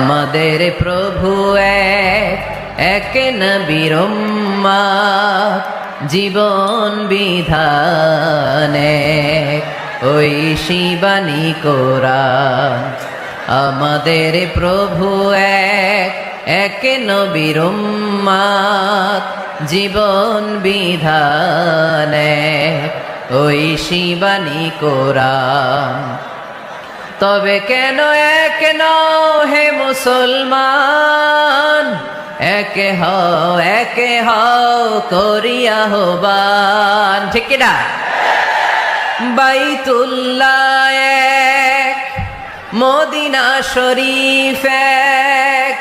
আমাদের প্রভু এক এক জীবন বিধানে ওই শিবানী কোরআন আমাদের প্রভু এক এক নবীর উম্মাত, জীবন বিধানে ওই শিবানী কোরআন তবে কেন এক হে মুসলমান? একে হও একে হও করিয়া হবান ঠিক কিনা বাইতুল্লাহ এক, মদিনা শরীফ এক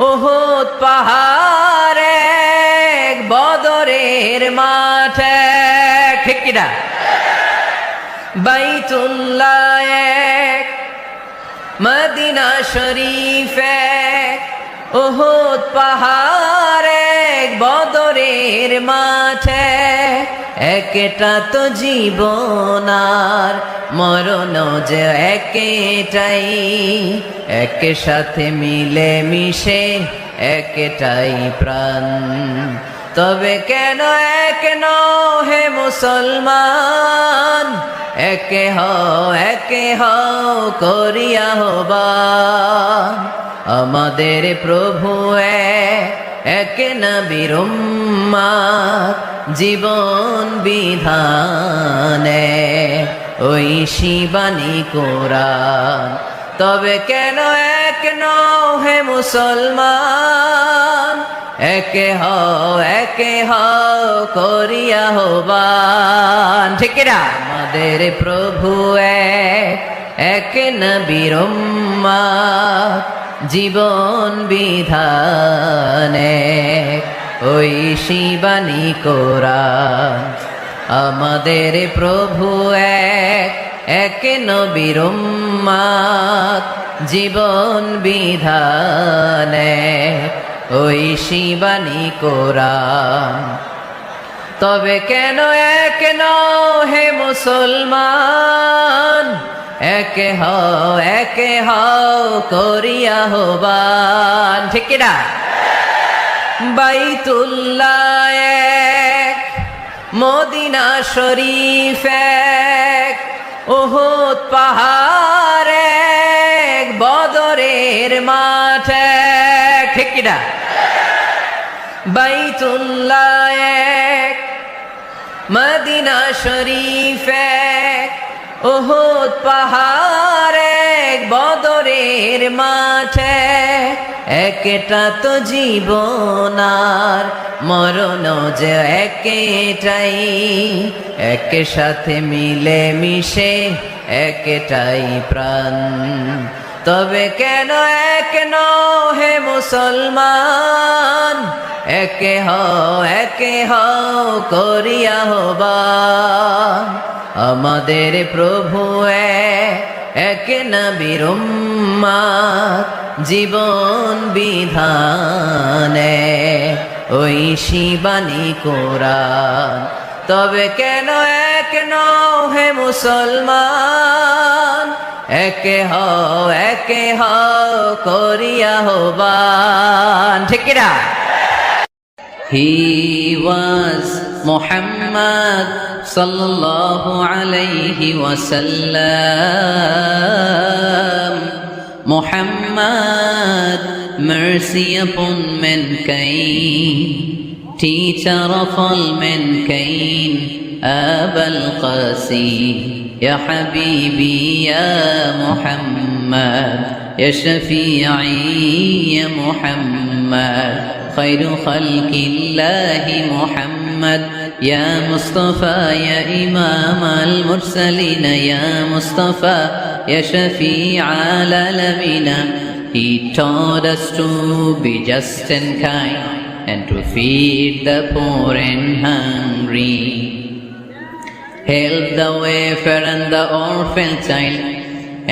ওহুদ পাহাড় এক, বদরের মাঠ এক। ঠিক কিনা বাইতুল্লাহ এক মদিনা শরীফ ওহুদ পাহাড় বদরের মাঠে। একটা তো জীবনার মরণ যে একেটাই, এক সাথে মিলে মিশে একটাই প্রাণ। তবে কেন এক নও হে মুসলমান? একে হও একে হও করিয়া হবান আমাদের প্রভু এক নবীর জীবন বিধানে ওই শিবানী কোরআন। তবে কেন এক নও হে মুসলমান? একে হও একে হও করিয়া হবান। ঠিক না আমাদের প্রভু এক উম্মাত, জীবন বিধানে ওই শিবানী কোরআন আমাদের প্রভু এক এক নবীর জীবন বিধানে ওই শিবানী কোরআন। তবে কেন এক নও হে মুসলমান? একে হও একে হও করিয়া হবান ঠিক কিনা বাইতুল্লাহ এক, মদিনা শরীফ এক ওহুদ পাহাড় এক, বদরের মাঠ এক। ঠিক কিনা? বাইতুল্লাহ এক, মদিনা শরীফ এক ওহুদ পাহাড় এক, বদরের মাঠে একটা তো জীবনার মরণ যে একেটাই এক সাথে মিলে মিশে একটাই প্রাণ। তবে কেন এক নও হে মুসলমান? একে হও একে হও করিয়া হবান আমাদের প্রভু এক নবীর জীবন বিধানে ওই শিবানী কোরআন তবে কেন এক নহে মুসলমান? একে হ একে হ করিয়া হবান। ঠিক না হি ওয়াজ মোহাম্মদ সাল্লাল্লাহু আলাইহি ওয়াসাল্লাম। মোহাম্মদ মার্সি আপন মেন কাইন تي تيتر المنكين أبا القاسين. يا حبيبي يا محمد يا شفيعي يا محمد. خير خلق الله محمد. يا مصطفى يا إمام المرسلين. يا مصطفى يا شفيع العالمين. He taught us to be just and kind. And to feed the poor and hungry help the wafer and the orphan child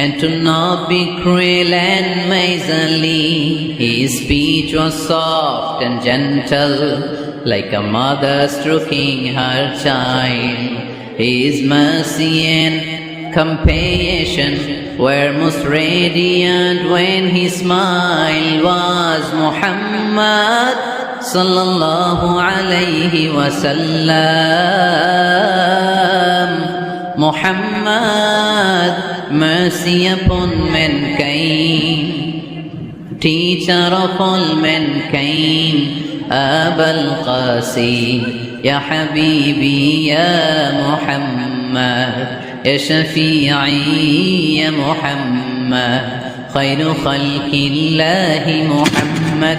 and to not be cruel and miserly. His speech was soft and gentle, like a mother stroking her child. His mercy and compassion were most radiant when his smile was Muhammad صلى الله عليه وسلم. محمد مرسي من منكين تيتر قل منكين أبا القاسم يا حبيبي يا محمد يا شفيعي يا محمد خير خلق الله محمد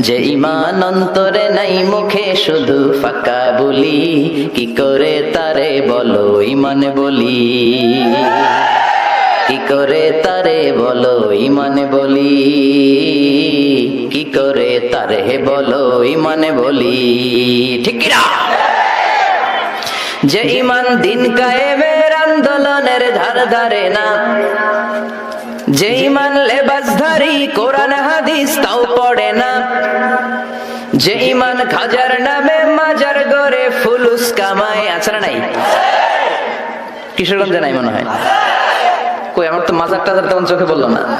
যে ইমান অন্তরে নাই মুখে শুধু ফাঁকা বলি, কি করে তারে বলো ইমান বলি? কি করে তারে বলো ইমানে বলি? কি করে তারে বলো ইমানে বলি? ঠিক? যে ইমান দিন কায়েমের আন্দোলনের ধার ধারে না যে ইমান লেবাসধারী কোরআন হাদিস, তাও পড়ে না। যে ইমান খাজার নামে মাজার গড়ে, ফুলুস কামায়, আছে নাই? কিশোরগঞ্জে নাই মনে হয়। কই, আমার তো মাজার টাজার তখন চোখে বলল না।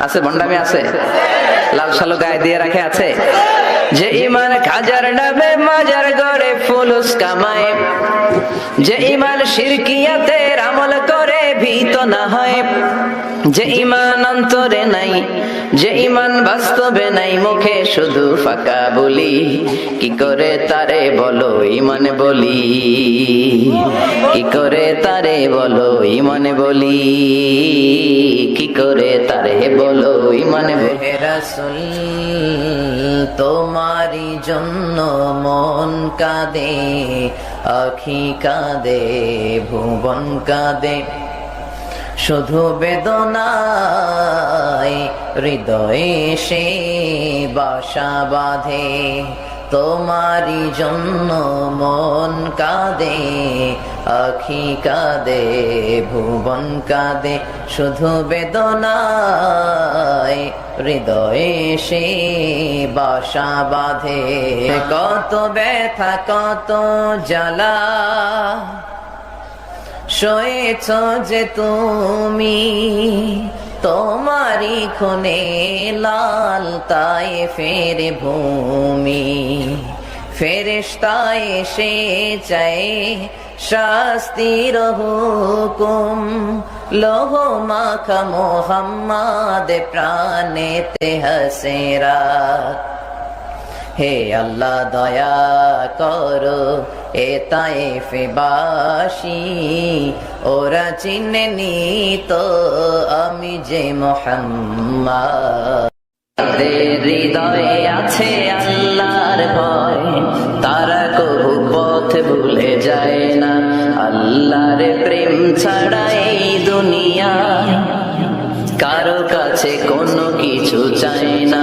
আছে, ভণ্ডামি আছে? লাল সালো গায়ে দিয়ে রাখে আছে? যে ইমান খাজার নামে মাজার গড়ে, ফুলুস কামায়। যে ইমান শিরকিয়াতের আমল ভীত না হয়। যে ইমান অন্তরে নাই, যে ইমান বাস্তবে নাই, মুখে শুধু ফাঁকা বলি। কি করে তারে বলো, ইমান বলি? কি করে তারে বলো, ইমান বলি? কি করে তারে বলো, ইমান রাসুল তোমারি জন্য মন কাঁদে, আখি কাঁদে, ভুবন কাঁদে। শুধু বেদনায় হৃদয়ে সে বাসা বাঁধে তোমারি জন্য মন কাঁদে, আখি কাঁদে, ভুবন কাঁদে। শুধু বেদনায় হৃদয়ে সে বাসা বাঁধে। কত ব্যথা, কত জ্বালা সয়েছ যে তুমি তোমারি খুনে লাল তাই ফের ভূমি। ফেরেশতায় এসে চাই শাস্তির হুকুম। লোহ মাখা মোহাম্মদ প্রাণেতে হসেরা হে আল্লাহ, দয়া করো এ তাইফে বাসি ওরা চিনেনি তো আমি যে মোহাম্মদ। হৃদয়ে আছে আল্লাহর ভয়, তারা কবু পথ ভুলে যায় না। আল্লাহর প্রেম ছাড়া এই দুনিয়া কারও কাছে কোনো কিছু চায় না।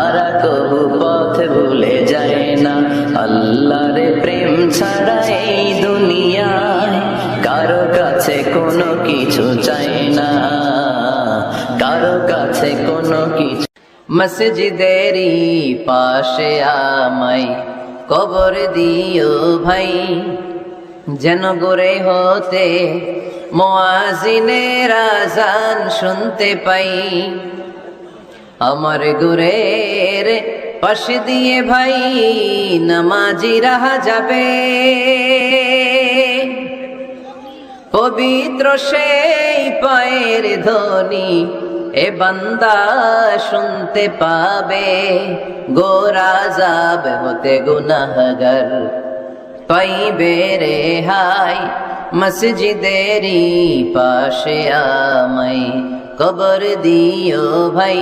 ছাড়া এই দুনিয়ায়, কারও কাছে কোনো কিছু চায় না। কারও কাছে কোনো কিছু মসজিদেরই পাশে আমাই কবর দিও ভাই। যেন গড়ে হতে মোয়াজিনের আজান শুনতে পাই। আমার গুরের পাশে দিয়ে ভাই নামাজি রাহা যাবে। পবিত্র সেই পায়ের ধ্বনি এ বান্দা শুনতে পাবে। গোরা যাব হতে গুনাহগার। পাইবে রে হাই মসজিদেরই পাশে আমাই কবর দিও ভাই।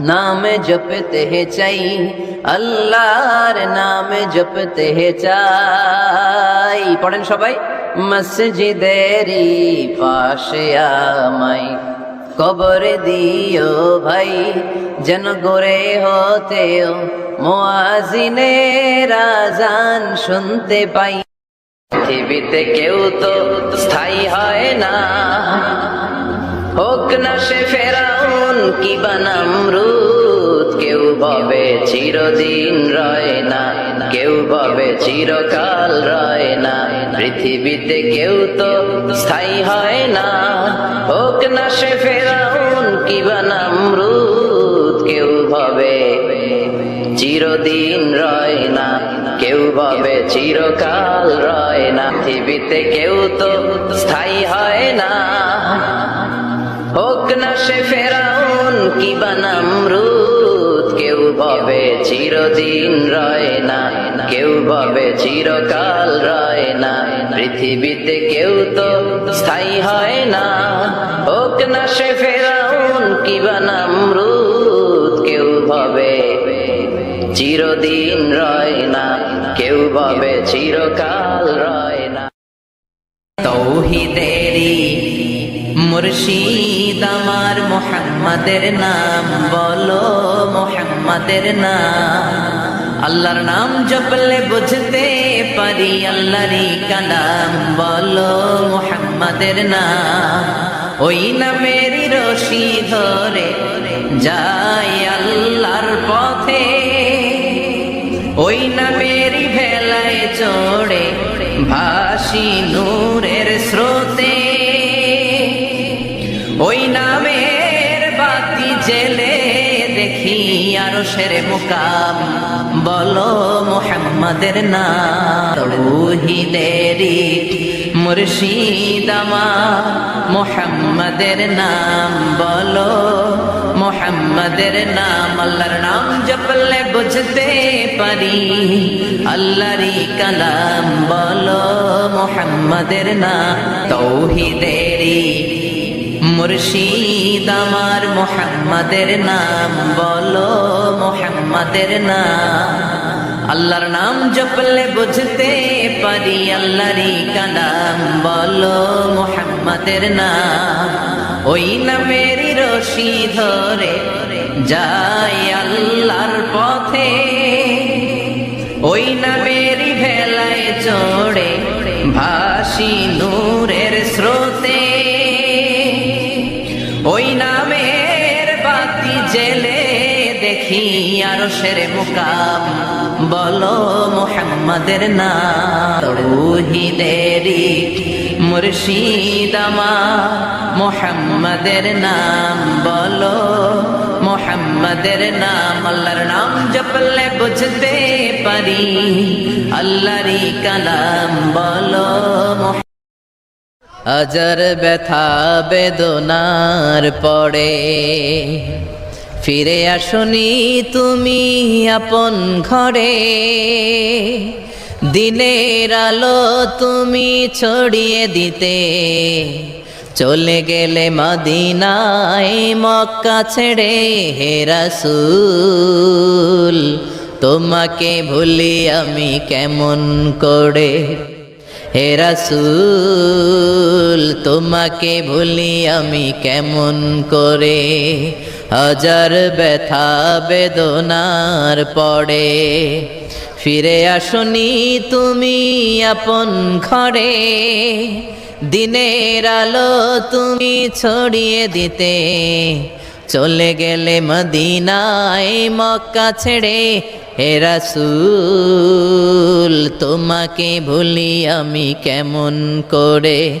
নামে জপতে চাই আল্লাহর নামে জপতে চাই পড়েন সবাই মসজিদেরই পাশে আমাই কবর দিও ভাই যেন গড়ে হতেও মোয়াজিনের আজান শুনতে পাই পৃথিবীতে কেউ তো স্থায়ী হয় না হোক না সে ফেরাউন কি বানামরুদ? কেউ ভাবে চিরদিন রয় না, কেউ ভাবে চিরকাল রয় না। পৃথিবীতে কেউ তো স্থায়ী হয় না। হোক না সে ফেরাউন কি বানামরুদ? কেউ ভাবে চিরদিন রয় না, কেউ ভাবে চিরকাল রয় না। পৃথিবীতে কেউ তো স্থায়ী হয় না। হোক না সে ফেরাউন কি বানামরুদ কেউ ভাবে চিরদিন রয় না। কেউ ভাবে চিরকাল রয় না। পৃথিবীতে কেউ তো স্থায়ী হয় না। হোক না সে ফেরাউন, কি বানামরুদ কেউ ভাবে চিরদিন রয় না। কেউ ভাবে চিরকাল রয় মোহাম্মদের নাম বলো, মোহাম্মদের নাম। আল্লাহর নাম জপলে বুঝতে পারি, আল্লাহরই কালাম বলো, মোহাম্মদের নাম। ওই নামেরই রশি ধরে যাই আল্লাহর পথে। ওই নামেরই ভেলায় চড়ে ভাসি নূরের স্রোতে। দেখি আরও সেরে মুকাম। বলো মোহাম্মদের নাম। তৌহিদেরি মুর্শিদামা মোহাম্মদের নাম। বলো মোহাম্মদের নাম। আল্লাহর নাম জপলে বুঝতে পারি। আল্লাহরি কালাম। বলো মোহাম্মদের নাম। তৌহিদেরি মুর্শিদ আমার মোহাম্মদের নাম, বলো মোহাম্মদের নাম। আল্লাহর নাম জপলে বুঝতে পারি আল্লাহরই কালাম, বলো মোহাম্মদের নাম। ওই নামেরই রশি ধরে যাই আল্লাহর পথে। ওই নামেরই ভেলায় চড়ে ভাসি নূরের স্রোতে। দেখি আরও সেরে মুকাম। বলো মোহাম্মদের নাম। তৌহিদেরি মুর্শিদ আমার। মোহাম্মদের নাম। বলো মোহাম্মদের নাম। আল্লাহর নাম জপলে বুঝতে পারি। আল্লাহরই কালাম। বলো হাজার ব্যথা বেদনার পড়ে। ফিরে আসনি তুমি আপন ঘরে। দিনের আলো তুমি ছড়িয়ে দিতে। চলে গেলে মদিনায় মক্কা ছেড়ে হে রাসূল, তোমাকে ভুলি আমি কেমন করে? হে রাসূল, তোমাকে ভুলি আমি কেমন করে? হাজার ব্যথা বেদনার পড়ে। ফিরে আসনি তুমি আপন ঘরে। দিনের আলো তুমি ছড়িয়ে দিতে। চলে গেলে মদিনায় মক্কা ছেড়ে। হে রাসূল, তোমাকে ভুলি আমি কেমন করে